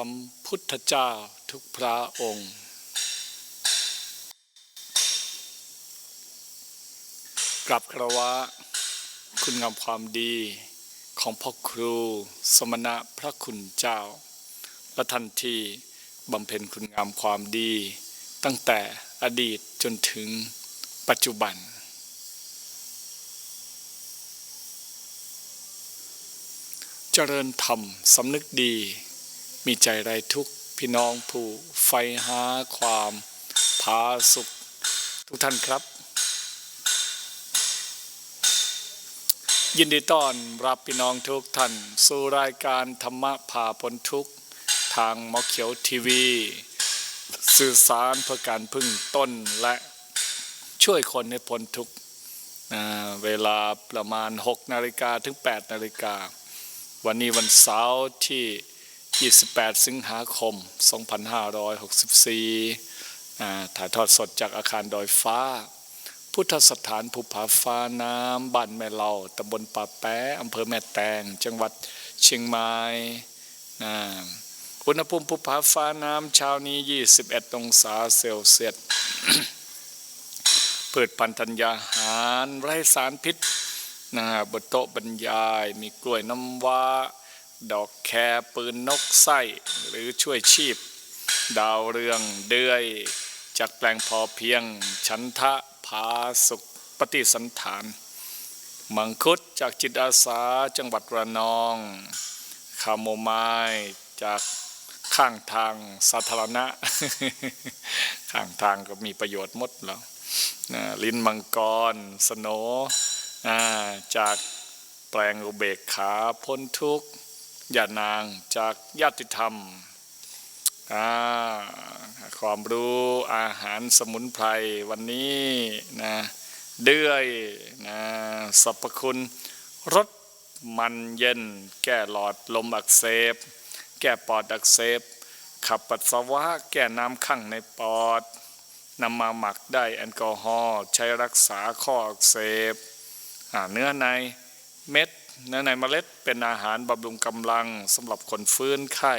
สัมพุทธเจ้าทุกพระองค์กลับคารวะ คุณงามความดีของพ่อครู สมณะพระคุณเจ้า และทันทีบำเพ็ญคุณงามความดี ตั้งแต่อดีตจนถึงปัจจุบันเจริญธรรม สำนึกดี มีใจไรทุกพี่น้องผู้ใฝ่หาความผาสุขทุกท่านครับ ยินดีต้อนรับพี่น้องทุกท่าน สู่รายการธรรมะผ่าพ้นทุกทางมอเขียวทีวี สื่อสารเพื่อการพึ่งต้นและช่วยคนให้พ้นทุกเวลาประมาณ 6 นาฬิกาถึง 8 นาฬิกา วันนี้วันเสาร์ที่ 28 สิงหาคม 2564 ถ่ายทอดสดจากอาคารดอยฟ้า พุทธสถานภูผาฟ้าน้ำบ้านแม่เหล่าตำบลป่าแปะอำเภอแม่แตง จังหวัดเชียงใหม่อุณหภูมิภูผาฟ้าน้ำเช้านี้ 21 องศาเซลเซียสเปิดพันธัญญาหารไร้สารพิษนะบนโต๊ะบรรยาย มีกล้วยน้ำว้า ดอกแครปืนนกไส้หรือช่วยชีพ ดาวเรืองเดือยจากแปลงพอเพียง ชันทะผาสุขปฏิสันฐาน มังคุดจากจิตอาสาจังหวัดระนองคาโมไมล์จากข้างทางสาธารณะ ข้างทางก็มีประโยชน์หมดแล้วลิ้นมังกร สโนอจากแปลงอุเบกขาพ้นทุกข์ ยานางจากญาติธรรมความรู้อาหารสมุนไพรวันนี้นะเดือยนะสรรพคุณรสมันเย็น แก้หลอดลมอักเสบ แก้ปอดอักเสบ ขับปัสสาวะแก้น้ำข้างในปอดนำมาหมักได้แอลกอฮอล์ใช้รักษาข้ออักเสบเนื้อในเม็ด นื้อในเมล็ดเป็นอาหารบำรุงกำลังสำหรับคนฟื้นไข้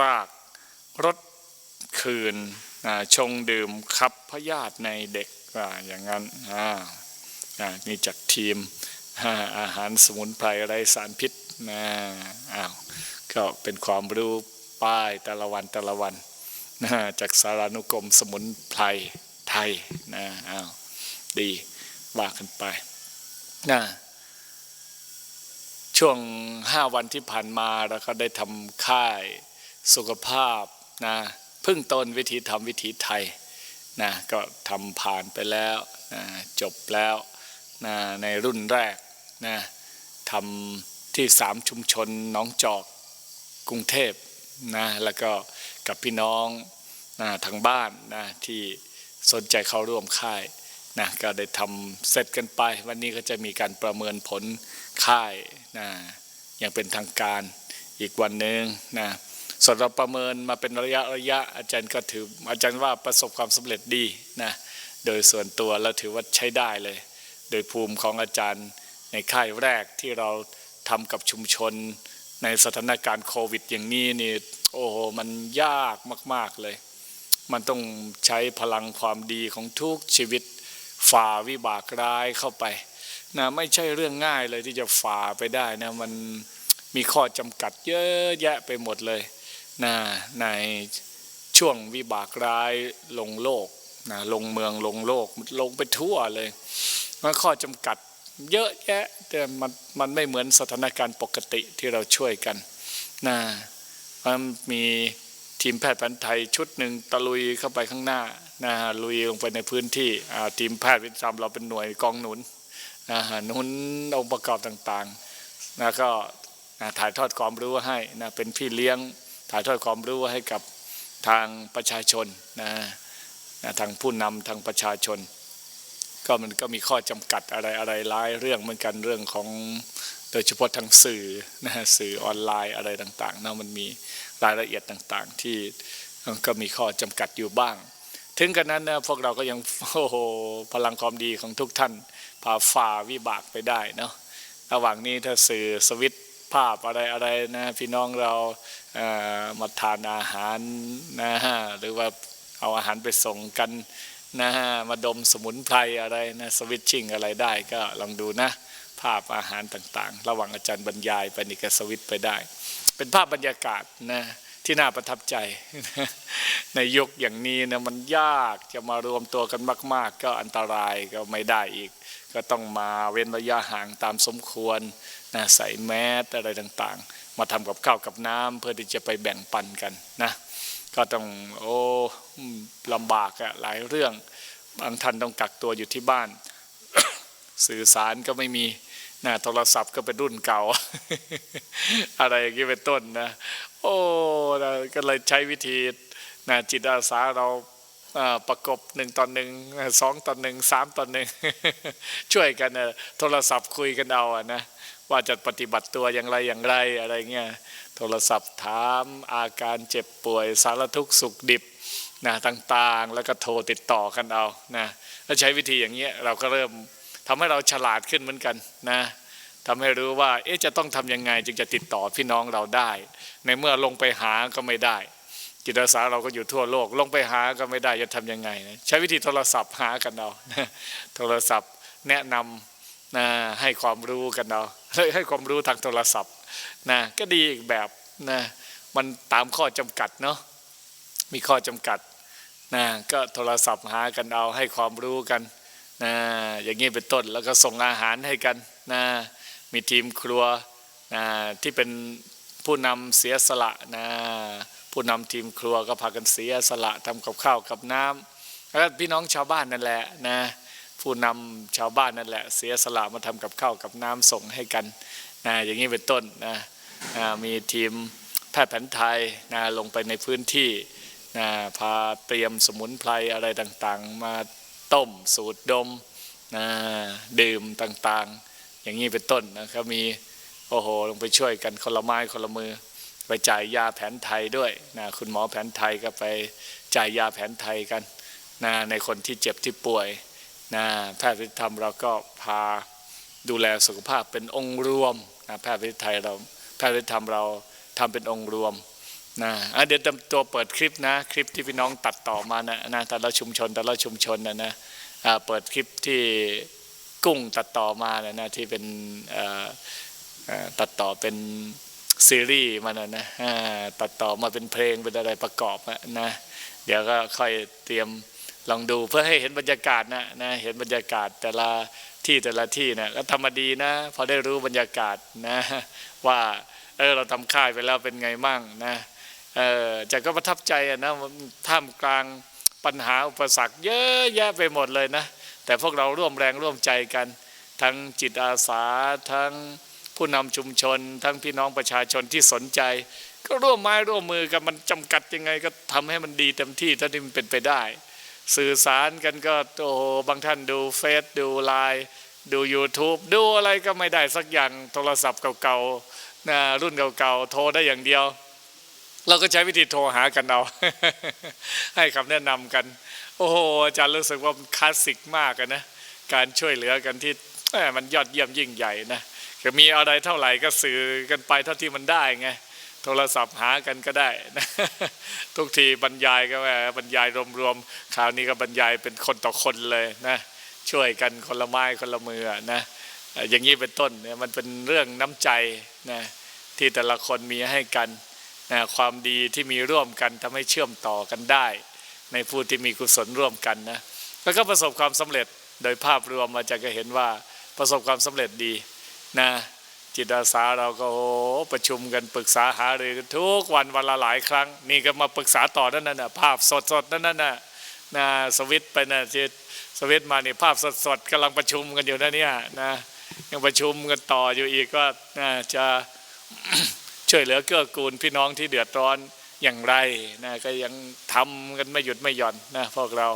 รากรสคืนอ่าชงดื่มขับพยาธิในเด็กอย่างนั้นนี่จากทีมอาหารสมุนไพรไรสารพิษนะอ้าวก็เป็นความรู้ป้ายแต่ละวันแต่ละวันนะจากสารานุกรมสมุนไพรไทยนะอ้าวดีว่ากันไปนะ ช่วงห้าวันที่ผ่านมาเราก็ได้ทำค่ายสุขภาพนะพึ่งตนวิธีทำวิถีไทยนะก็ทำผ่านไปแล้วนะจบแล้วนะในรุ่นแรกนะทำที่สามชุมชนน้องจอกกรุงเทพนะแล้วก็กับพี่น้องนะทางบ้านนะที่สนใจเข้าร่วมค่ายนะก็ได้ทำเสร็จกันไป วันนี้ก็จะมีการประเมินผลค่าย นะอย่างเป็นทางการอีกวันหนึ่งนะส่วนเราประเมินมาเป็นระยะระยะอาจารย์ก็ถืออาจารย์ว่าประสบความสำเร็จดีนะโดยส่วนตัวเราถือว่าใช้ได้เลย โดยภูมิของอาจารย์ในค่ายแรกที่เราทำกับชุมชน ในสถานการณ์โควิด อย่างนี้นี่โอ้โหมันยากมาก ๆเลย มันต้องใช้พลังความดีของทุกชีวิตฝ่าวิบากร้ายเข้าไป นะไม่ใช่เรื่องง่ายเลยที่จะฝ่าไปได้นะมันมีข้อจำกัดเยอะแยะไปหมดเลยนะในช่วงวิบากร้ายลงโลกนะลงเมืองลงโลกลงไปทั่วเลยมันข้อจำกัดเยอะแยะแต่มันมันไม่เหมือนสถานการณ์ปกติที่เราช่วยกันนะมันมีทีมแพทย์แผนไทยชุดหนึ่งตะลุยเข้าไปข้างหน้านะลุยลงไปในพื้นที่อ่าทีมแพทย์วิทยาเราเป็นหน่วยกองหนุน หนุนองค์ประกอบต่างๆนะก็นะถ่ายทอดความรู้ให้นะเป็นพี่เลี้ยงถ่ายทอดความรู้ให้กับทางประชาชนนะนะทางผู้นำทางประชาชน ก็มันก็มีข้อจำกัดอะไรอะไรหลายเรื่องเหมือนกันเรื่องของโดยเฉพาะทางสื่อนะสื่อออนไลน์อะไรต่างๆนะมันมีรายละเอียดต่างๆ ที่ก็มีข้อจำกัดอยู่บ้าง ถึงกันนั้นนะพวกเราก็ยังโอ้โหพลังความดีของทุกท่าน พาฝ่าวิบากไปได้เนาะระหว่างนี้ถ้าสื่อสวิตภาพอะไรอะไรนะพี่น้องเราเอ่อมาทานอาหารนะฮะหรือว่าเอาอาหารไปส่งกันนะฮะมาดมสมุนไพรอะไรนะสวิตชิ่งอะไรได้ก็ลองดูนะ ภาพอาหารต่างๆ ระหว่างอาจารย์บรรยายไปนี่ก็สวิตไปได้ เป็นภาพบรรยากาศนะ ที่น่าประทับใจ ในยุคอย่างนี้นะมันยากจะมารวมตัวกันมาก ๆ ก็อันตรายก็ไม่ได้อีก ก็ต้องมาเว้นระยะห่างตามสมควรนะใส่แมสอะไรต่างๆ มาทำกับข้าวกับน้ำเพื่อที่จะไปแบ่งปันกันนะก็ต้องโอ้ลำบากอะหลายเรื่อง บางท่านต้องกักตัวอยู่ที่บ้าน สื่อสารก็ไม่มี นะโทรศัพท์ก็เป็นรุ่นเก่า อะไรอย่างนี้เป็นต้นนะ โอ้นะก็เลยใช้วิธีนะจิตอาสาเราประกบหนึ่งต่อหนึ่งสองต่อหนึ่งสามต่อหนึ่งช่วยกันนะโทรศัพท์คุยกันเอาอะนะว่าจะปฏิบัติตัวอย่างไรอย่างไรอะไรเงี้ยโทรศัพท์ถามอาการเจ็บป่วยสารทุกข์สุขดิบนะต่างๆ แล้วก็โทรติดต่อกันเอานะถ้าใช้วิธีอย่างเงี้ยเราก็เริ่ม ทำให้เราฉลาดขึ้นเหมือนกันนะทำให้รู้ว่าเอ๊ะจะต้องทำยังไง จึงจะติดต่อพี่น้องเราได้ ในเมื่อลงไปหาก็ไม่ได้ จิตอาสาเราก็อยู่ทั่วโลก ลงไปหาก็ไม่ได้จะทำยังไงนะใช้วิธีโทรศัพท์หากันเอาโทรศัพท์แนะนำนะให้ความรู้กันเอาให้ความรู้ทางโทรศัพท์นะก็ดีอีกแบบนะมันตามข้อจำกัดเนาะมีข้อจำกัดนะก็โทรศัพท์หากันเอาให้ความรู้กัน นะอย่างนี้เป็นต้นแล้วก็ส่งอาหารให้กันนะมีทีมครัวนะที่เป็นผู้นำเสียสละนะผู้นำทีมครัวก็พากันเสียสละทำกับข้าวกับน้ำแล้วก็พี่น้องชาวบ้านนั่นแหละนะผู้นำชาวบ้านนั่นแหละ เสียสละมาทำกับข้าวกับน้ำส่งให้กันนะอย่างนี้เป็นต้นนะนะมีทีมแพทย์แผนไทยนะลงไปในพื้นที่นะพาเตรียมสมุนไพรอะไรต่างๆ มา ต้มสูตรดมนะดื่มต่างๆ อย่างนี้เป็นต้นนะครับมีโอ้โหลงไปช่วยกันคนละไม้คนละมือ ไปจ่ายยาแผนไทยด้วยนะคุณหมอแผนไทยก็ไปจ่ายยาแผนไทยกันนะในคนที่เจ็บที่ป่วยนะแพทย์วิทยธรรมเราก็พาดูแลสุขภาพเป็นองค์รวมนะแพทย์วิทยไทยเราแพทย์วิธรรมเราทำเป็นองค์รวม นะอะเดี๋ยวเตรียมตัวเปิดคลิปนะ คลิปที่พี่น้องตัดต่อมานะนะแต่ละชุมชนแต่ละชุมชนนะนะอ่าเปิดคลิปที่กุ้งตัดต่อมานะนะที่เป็นตัดต่อเป็นซีรีส์มันนะนะตัดต่อมาเป็นเพลงเป็นอะไรประกอบนะเดี๋ยวก็ค่อยเตรียมลองดูเพื่อให้เห็นบรรยากาศนะนะเห็นบรรยากาศแต่ละที่แต่ละที่นะก็ทำมาดีนะพอได้รู้บรรยากาศนะว่าเออเราทำค่ายไปแล้วเป็นไงมั่งนะ จะก็ประทับใจนะท่ามกลางปัญหาอุปสรรคเยอะแยะไปหมดเลยนะ แต่พวกเราร่วมแรงร่วมใจกัน ทั้งจิตอาสา ทั้งผู้นำชุมชน ทั้งพี่น้องประชาชนที่สนใจ ก็ร่วมไม้ร่วมมือกันมันจำกัดยังไงก็ทำให้มันดีเต็มที่เท่าที่มันเป็นไปได้ สื่อสารกันก็โอ้โหบางท่านดูเฟซดูไลน์ดู YouTube ดูอะไรก็ไม่ได้สักอย่างโทรศัพท์เก่าๆนะรุ่นเก่าๆโทรได้อย่างเดียว เราก็ใช้วิธีโทรหากันเอาให้คำแนะนำกัน โอ้โหอาจารย์รู้สึกว่ามันคลาสสิกมากนะ การช่วยเหลือกันที่มันยอดเยี่ยมยิ่งใหญ่นะก็มีอะไรเท่าไหร่ก็สื่อกันไปเท่าที่มันได้ไงโทรศัพท์หากันก็ได้นะทุกทีบรรยายก็แหมบรรยายรวมๆคราวนี้ก็บรรยายเป็นคนต่อคนเลยนะช่วยกันคนละไม้คนละมือนะอย่างนี้เป็นต้นเนี่ยมันเป็นเรื่องน้ำใจนะที่แต่ละคนมีให้กัน ความดีที่มีร่วมกันทำให้เชื่อมต่อกันได้ ในผู้ที่มีกุศลร่วมกันนะแล้วก็ประสบความสำเร็จโดยภาพรวมมาจะก็เห็นว่าประสบความสำเร็จดีนะจิตอาสาเราก็โอ้ประชุมกันปรึกษาหารือกันทุกวันวันละหลายครั้ง นี่ก็มาปรึกษาต่อนั่นน่ะภาพสดๆนั่นน่ะนะสวิตไปนะที่สวิตมาเนี่ภาพสดๆกำลังประชุมกันอยู่นะเนี่ยนะยังประชุมกันต่ออยู่อีกว่านะจะ ช่วยเหลือเกื้อกูลพี่น้องที่เดือดร้อนอย่างไรนะก็ยังทำกันไม่หยุดไม่หย่อนนะพวกเรา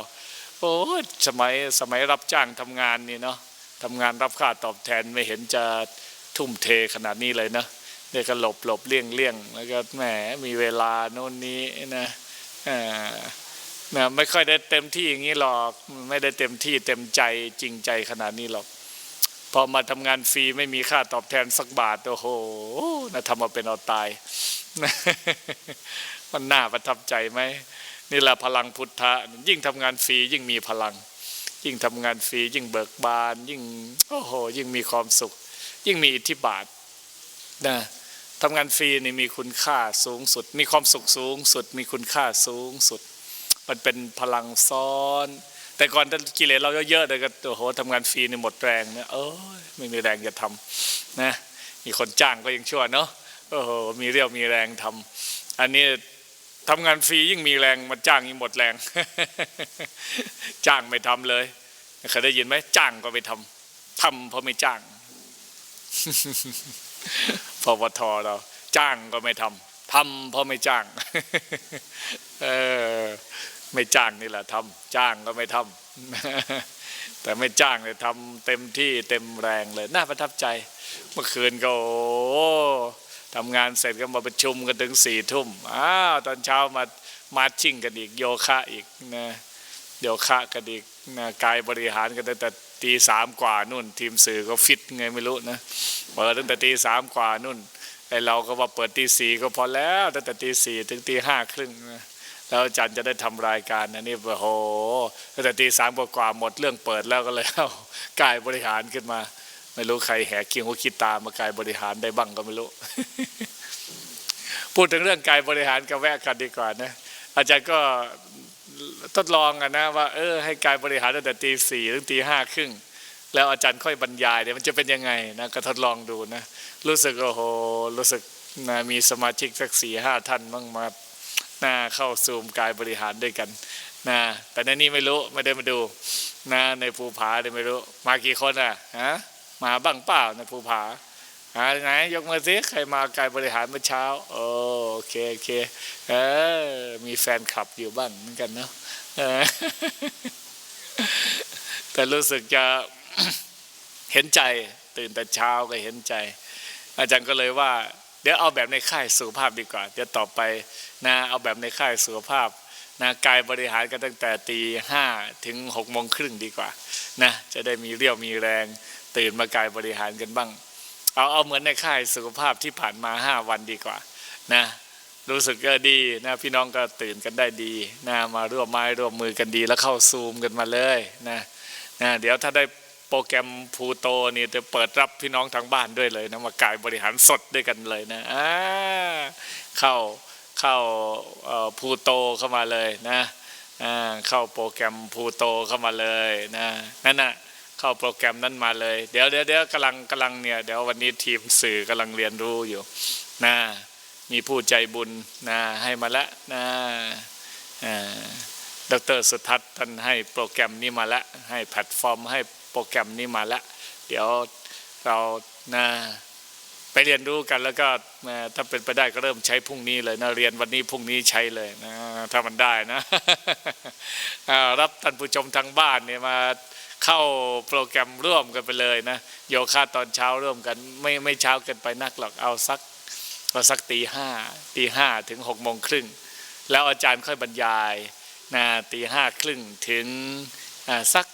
โอ้ยสมัยสมัยรับจ้างทำงานนี่เนาะทำงานรับค่าตอบแทนไม่เห็นจะทุ่มเทขนาดนี้เลยนะเนี่ยก็หลบหลบเลี่ยงเลี่ยงแล้วก็แหมมีเวลาโน่นนี้นะอ่านะไม่ค่อยได้เต็มที่อย่างนี้หรอกไม่ได้เต็มที่เต็มใจจริงใจขนาดนี้หรอก พอมาทำงานฟรีไม่มีค่าตอบแทนสักบาท โอ้โหนะทำมาเป็นเอาตาย มันน่าประทับใจไหมนี่แหละพลังพุทธะ ยิ่งทำงานฟรียิ่งมีพลัง ยิ่งทำงานฟรียิ่งเบิกบาน ยิ่งโอ้โห ยิ่งมีความสุข ยิ่งมีอิทธิบาทนะทำงานฟรีนี่มีคุณค่าสูงสุด มีความสุขสูงสุด มีคุณค่าสูงสุด มันเป็นพลังซ้อน แต่ก่อนถ้ากิเลสเราเยอะๆเลยก็โอ้โหทำงานฟรีนี่หมดแรงนะเอ้ยไม่มีแรงจะทำนะ มีคนจ้างก็ยังชั่วเนาะโอ้โหมีเรี่ยวมีแรงทำอันนี้ทำงานฟรียิ่งมีแรงมาจ้างยิ่งหมดแรง จ้างไม่ทำเลยเคยได้ยินไหมจ้างก็ไม่ทำทำเพราะไม่จ้างพวทเรา จ้างก็ไม่ทำทำเพราะไม่จ้าง เออ ไม่จ้างนี่แหละทำจ้างก็ไม่ทำแต่ไม่จ้างเลยทำเต็มที่เต็มแรงเลย น่าประทับใจ เมื่อคืนก็โอ้ทำงานเสร็จก็มาประชุมกันถึงสี่ทุ่มอ้าวตอนเช้ามามาชิ่งกันอีกโยคะอีกนะโยคะกันอีกนะกายบริหารกันตั้งแต่ตีสามกว่านู่น ทีมสื่อก็ฟิตไงไม่รู้นะเปิดตั้งแต่ตีสามกว่านู่นไอเราก็ว่าเปิดตีสี่ก็พอแล้วตั้งแต่ตีสี่ถึงตีห้าครึ่งนะ แล้วอาจารย์จะได้ทำรายการนะนี่โอ้โหตั้งแต่ตีสามกว่าหมดเรื่องเปิดแล้วก็เลยเอากายบริหารขึ้นมา ไม่รู้ใครแหกเคียงหัวคิดตามมากายบริหารได้บ้างก็ไม่รู้ พูดถึงเรื่องกายบริหารก็แวะกันดีกว่านะอาจารย์ก็ทดลองกันนะว่าเออให้กายบริหารตั้งแต่ตีสี่ถึงตีห้าครึ่งแล้วอาจารย์ค่อยบรรยายเนี่ยมันจะเป็นยังไงนะก็ทดลองดูนะ รู้สึกโอ้โหรู้สึกนะมีสมาชิกสักสี่ห้าท่านบ้างมา นะเข้าซูมกายบริหารด้วยกันนะแต่ในนี้ไม่รู้ไม่ได้มาดูนะในภูผาเนี่ยไม่รู้ มากี่คนอะฮะมาบ้างเปล่าในภูผาหาไหนยกมือสิใครมากายบริหารเมื่อเช้าโอเคโอเคเออมีแฟนคลับอยู่บ้างเหมือนกันเนาะแต่รู้สึกจะเห็นใจตื่นแต่เช้าก็เห็นใจ อาจารย์ก็เลยว่า ดี๋ยวเอาแบบในค่ายสุขภาพดีกว่า เดี๋ยวต่อไปนะเอาแบบในค่ายสุขภาพนะกายบริหารกันตั้งแต่ตีห้าถึงหกโมงครึ่งดีกว่านะจะได้มีเรี่ยวมีแรงตื่นมากายบริหารกันบ้าง เอาเอาเหมือนในค่ายสุขภาพที่ผ่านมาห้าวันดีกว่านะรู้สึกก็ดีนะพี่น้องก็ตื่นกันได้ดีนะมาร่วมไม้ร่วมมือกันดีแล้วเข้าซูมกันมาเลยนะนะเดี๋ยวถ้าได้ โปรแกรมพูโตนี่จะเปิดรับพี่น้องทางบ้านด้วยเลยนะมากายบริหารสดด้วยกันเลยนะเข้าเข้าพูโตเข้ามาเลยนะเข้าโปรแกรมพูโตเข้ามาเลยนะนั่นน่ะเข้าโปรแกรมนั้นมาเลย เดี๋ยวเดี๋ยวเดี๋ยวกำลังกำลังเนี่ยเดี๋ยววันนี้ทีมสื่อกำลังเรียนรู้อยู่นะมีผู้ใจบุญนะให้มาล้วนะอ่าดรสุทัศน์ท่านให้โปรแกรมนี้มาล้วให้แพลตฟอร์มให้ รแกรมนี้มาแล้ว เดี๋ยวเรานะไปเรียนรู้กันแล้วก็ถ้าเป็นไปได้ก็เริ่มใช้พรุ่งนี้เลยนะเรียนวันนี้พรุ่งนี้ใช้เลยนะถ้ามันได้นะรับท่านผู้ชมทางบ้านเนี่ยมาเข้าโปรแกรมร่วมกันไปเลยนะโยคะตอนเช้าร่วมกัน ไม่ไม่เช้าเกินไปนักหรอกเอาสักเอาสักตีห้าตีห้าถึงหกโมงครึ่งแล้วอาจารย์ค่อยบรรยายนะตีห้าครึ่งถึงสัก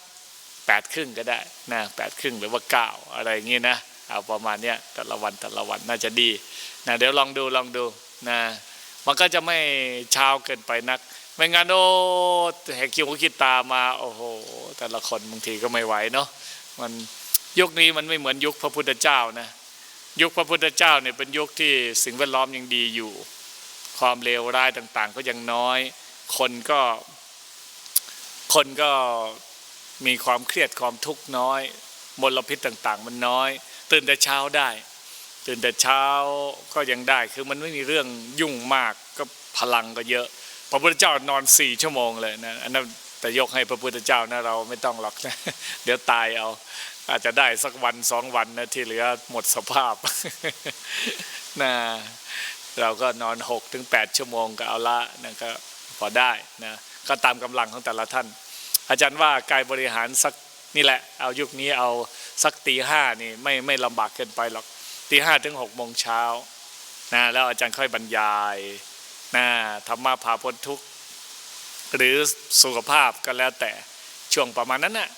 แปดครึ่งก็ได้นะแปดครึ่งหรือว่าเก้าอะไรอย่างงี้นะเอาประมาณเนี้ยแต่ละวันแต่ละวันน่าจะดีนะเดี๋ยวลองดูลองดูนะมันก็จะไม่เช้าเกินไปนัก ไม่งั้นโอ้แหกคิวคิดตามา โอ้โห แต่ละคนบางทีก็ไม่ไหวเนาะมันยุคนี้มันไม่เหมือนยุคพระพุทธเจ้านะยุคพระพุทธเจ้าเนี่ยเป็นยุคที่สิ่งแวดล้อมยังดีอยู่ ความเลวร้ายต่าง ๆ ก็ยังน้อย คนก็คนก็ มีความเครียดความทุกข์น้อย มลพิษต่างๆ มันน้อย ตื่นแต่เช้าได้ ตื่นแต่เช้าก็ยังได้คือมันไม่มีเรื่องยุ่งมากก็พลังก็เยอะ พระพุทธเจ้านอนสี่ชั่วโมงเลยนะอันนั้นแต่ยกให้พระพุทธเจ้านะเราไม่ต้องหรอกนะเดี๋ยวตายเอา อาจจะได้สักวันสองวันนะที่เหลือหมดสภาพนะเราก็นอนหกถึงแปดชั่วโมงก็เอาละนะก็พอได้นะก็ตามกำลังของแต่ละท่าน อาจารย์ว่ากายบริหารสักนี่แหละ เอายุคนี้เอาสักตีห้านี่ไม่ไม่ลำบากเกินไปหรอกตีห้าถึงหกโมงเช้านะแล้วอาจารย์ค่อยบรรยายนะธรรมะพาพ้นทุกข์หรือสุขภาพก็แล้วแต่ช่วงประมาณนั้นนะ่ะ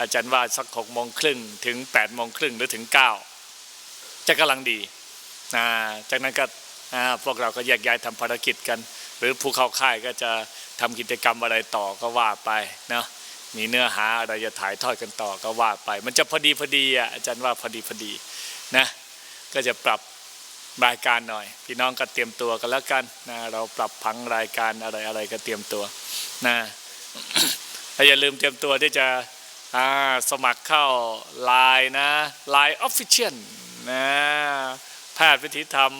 อาจารย์ว่าสักหกโมงครึ่งถึง8ปดโมงครึ่งหรือถึง9ก้าจะกำลังดีนะจากนั้นก็พวกเราก็แยกย้ายทำภารกิจกัน หรือผู้เข้าค่ายก็จะทำกิจกรรมอะไรต่อก็ว่าไปนะมีเนื้อหาอะไรจะถ่ายทอดกันต่อก็ว่าไป มันจะพอดีพอดีอะอาจารย์ว่าพอดีพอดีนะก็จะปรับรายการหน่อย พี่น้องก็เตรียมตัวกันแล้วกันนะเราปรับพังรายการอะไรอะไรก็เตรียมตัวนะอย่าลืมเตรียมตัวที่จะสมัครเข้าไลน์นะไลน์ออฟฟิเชียลนะแพทย์วิถีธรรม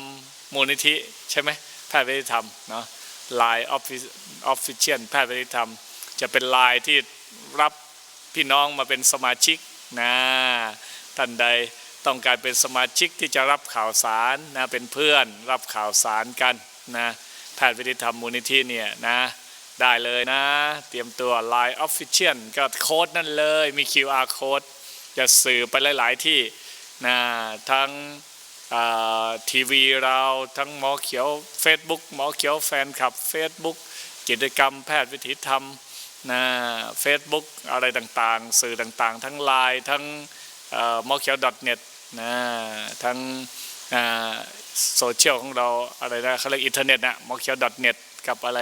มูลนิธิใช่ไหมแพทย์วิถีธรรมเนาะ ไลน์ออฟฟิเชียลแพทย์วิถีธรรม จะเป็นไลน์ที่รับพี่น้องมาเป็นสมาชิกนะท่านใดต้องการเป็นสมาชิกที่จะรับข่าวสารนะเป็นเพื่อนรับข่าวสารกันนะแพทย์วิถีธรรมมูลนิธิเนี่ยนะได้เลยนะ เตรียมตัว Line Official ก็โค้ดนั่นเลยมี QR code จะสื่อไปหลาย ๆ ที่นะทั้ง ทีวีเราทั้งหมอเขียว Facebook หมอเขียวแฟนคลับ Facebook กิจกรรมแพทย์วิถีธรรมนะเฟซบุ๊กอะไรต่างๆ สื่อต่างๆ ทั้ง Line ทั้งหมอเขียว .net นะทั้งโซเชียลของเราอะไรนะเขาเรียกอินเทอร์เน็ตนะหมอเขียว .net กับอะไร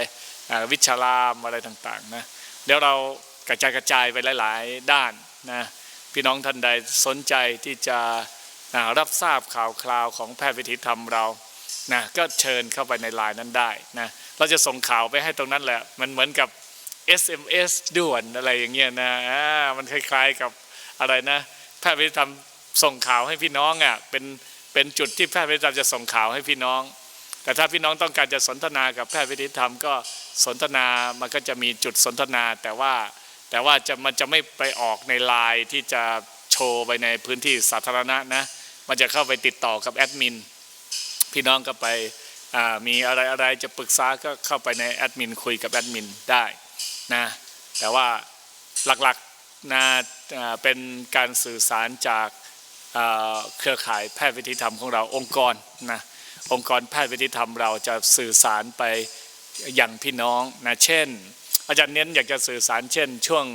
วิชารามอะไรต่างๆนะเดี๋ยวเรากระจายกระจายไปหลาย ๆ ด้านนะพี่น้องท่านใดสนใจที่จะ อ่ารับทราบข่าวคราวของแพทย์วิถีธรรมเรานะก็เชิญเข้าไปในไลน์นั้นได้นะเราจะส่งข่าวไปให้ตรงนั้นแหละ มันเหมือนกับ SMS ด่วนอะไรอย่างเงี้ยนะอ่ามันคล้ายๆกับอะไรนะแพทย์วิถีธรรมส่งข่าวให้พี่น้องอะเป็นเป็นจุดที่แพทย์วิถีธรรมจะส่งข่าวให้พี่น้อง แต่ถ้าพี่น้องต้องการจะสนทนากับแพทย์วิถีธรรมก็สนทนามันก็จะมีจุดสนทนาแต่ว่าแต่ว่าจะมันจะไม่ไปออกในไลน์ที่จะโชว์ไปในพื้นที่สาธารณะนะ มันจะเข้าไปติดต่อกับแอดมินพี่น้องก็ไปมีอะไรอะไรจะปรึกษาก็เข้าไปในแอดมินคุยกับแอดมินได้นะแต่ว่าหลักๆนะเป็นการสื่อสารจากเครือข่ายแพทย์วิถีธรรมของเราองค์กรนะองค์กรแพทย์วิทยธรรมเราจะสื่อสารไปอย่างพี่น้องนะเช่น อาจารย์เน้นอยากจะสื่อสารเช่น ช่วง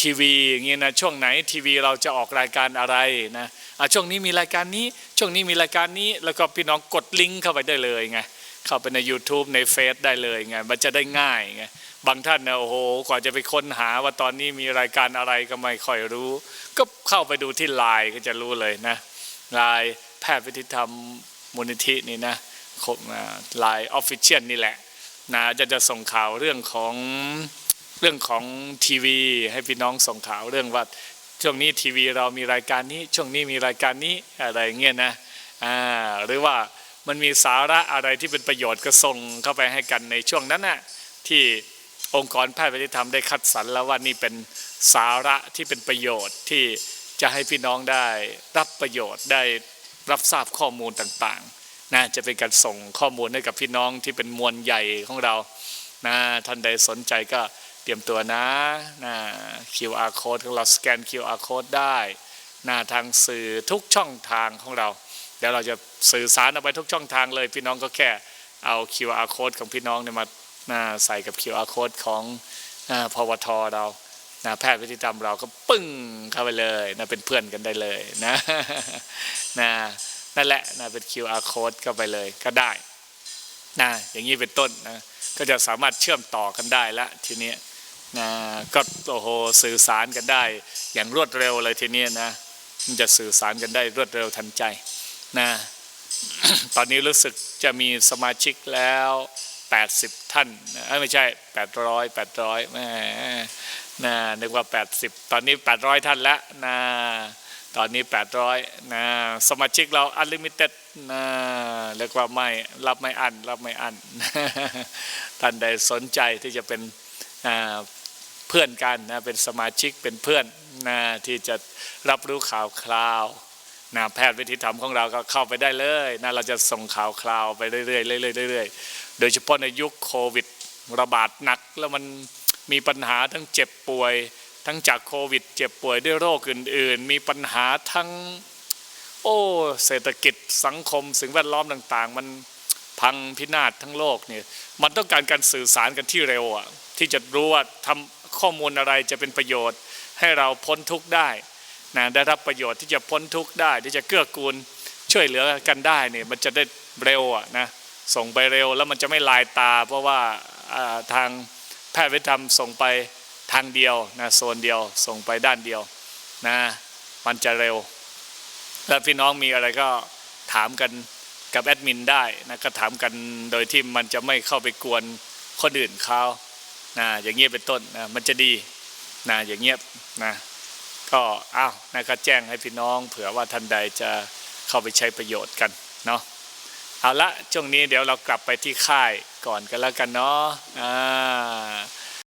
ทีวีอย่างเงี้ยนะช่วงไหนทีวีเราจะออกรายการอะไรนะช่วงนี้มีรายการนี้ช่วงนี้มีรายการนี้แล้วก็พี่น้องกดลิงก์เข้าไปได้เลยไงเข้าไปใน YouTube ในเฟซได้เลยไงมันจะได้ง่ายไงบางท่านนี่ยโอ้โหกว่าจะไปค้นหาว่าตอนนี้มีรายการอะไรก็ไม่ค่อยรู้ ก็เข้าไปดูที่ไลน์ก็จะรู้เลยนะไลน์แพทย์วิทยธรรมมูลนิธินี่นะไลน์ออฟฟิเชียลนี่แหละนะจะจะส่งข่าวเรื่องของ เรื่องของทีวีให้พี่น้องส่งข่าวเรื่องว่าช่วงนี้ทีวีเรามีรายการนี้ช่วงนี้มีรายการนี้อะไรเงี้ยนะอ่าหรือว่ามันมีสาระอะไรที่เป็นประโยชน์ก็ส่งเข้าไปให้กันในช่วงนั้นนะ่ะที่องค์กรแพทย์วิทยธรรมได้คัดสรรแล้วว่านี่เป็นสาระที่เป็นประโยชน์ที่จะให้พี่น้องได้รับประโยชน์ได้รับทราบข้อมูลต่างๆนะจะเป็นการส่งข้อมูลให้กับพี่น้องที่เป็นมวลใหญ่ของเรานะท่านใดสนใจก็ รียมตัวนะนะ QR code ของเราสแกน QR code ได้นะทางสื่อทุกช่องทางของเรา เดี๋ยวเราจะสื่อสารเอาไปทุกช่องทางเลย พี่น้องก็แค่เอา QR code ของพี่น้องเนี่ยมานะใส่กับ QR code ของพวทเรานะแพทย์วิทยธรรมเราก็ปึ้งเข้าไปเลยนะเป็นเพื่อนกันได้เลยนะนะนั่นแหละนะเป็น QR code เข้าไปเลยก็ได้นะอย่างนี้เป็นต้นนะก็จะสามารถเชื่อมต่อกันได้ละทีนี้ นะก็โอ้โหสื่อสารกันได้ อย่างรวดเร็วเลยทีนี้นะมันจะสื่อสารกันได้รวดเร็วทันใจนะตอนนี้รู้สึกจะมีสมาชิกแล้ว 80 ท่านไม่ใช่ 800 800แม่นะนึกว่า 80 ตอนนี้ 800 ท่านแล้วนะตอนนี้ 800นะสมาชิกเราอันลิมิเต็ดนะเรียกว่าไม่รับไม่อั้นรับไม่อั้นท่านใดสนใจที่จะเป็น เพื่อนกันนะเป็นสมาชิกเป็นเพื่อนนะที่จะรับรู้ข่าวคราวนะแพทย์วิธีธรรมของเราก็เข้าไปได้เลยนะเราจะส่งข่าวคราวไปเรื่อยๆเรื่อยๆเรื่อยๆโดยเฉพาะในยุคโควิดระบาดหนักแล้วมันมีปัญหาทั้งเจ็บป่วย ทั้งจากโควิด เจ็บป่วยด้วยโรคอื่น ๆ มีปัญหาทั้งโอ้เศรษฐกิจสังคมสิ่งแวดล้อมต่าง ๆ มันพังพินาศทั้งโลกเนี่ยมันต้องการการสื่อสารกันที่เร็วอะที่จะรู้ว่าท ข้อมูลอะไรจะเป็นประโยชน์ ให้เราพ้นทุกข์ได้นะได้รับประโยชน์ที่จะพ้นทุกข์ได้ ที่จะเกื้อกูลช่วยเหลือกันได้เนี่ยมันจะได้เร็วอะนะส่งไปเร็วแล้วมันจะไม่ลายตา เพราะว่าทางแพทย์วิธรรมส่งไปทางเดียวนะโซนเดียวส่งไปด้านเดียวนะมันจะเร็ว แล้วพี่น้องมีอะไรก็ถามกันกับแอดมินได้นะก็ถามกันโดยที่มันจะไม่เข้าไปกวนคนอื่นเขา นะอย่างเงี้ยเป็นต้นนะมันจะดีนะอย่างเงี้ยนะก็อ้าวนะก็แจ้งให้พี่น้อง เผื่อว่าท่านใดจะเข้าไปใช้ประโยชน์กันเนาะเอาละช่วงนี้เดี๋ยวเรากลับไปที่ค่ายก่อนกันแล้วกันเนาะอ่า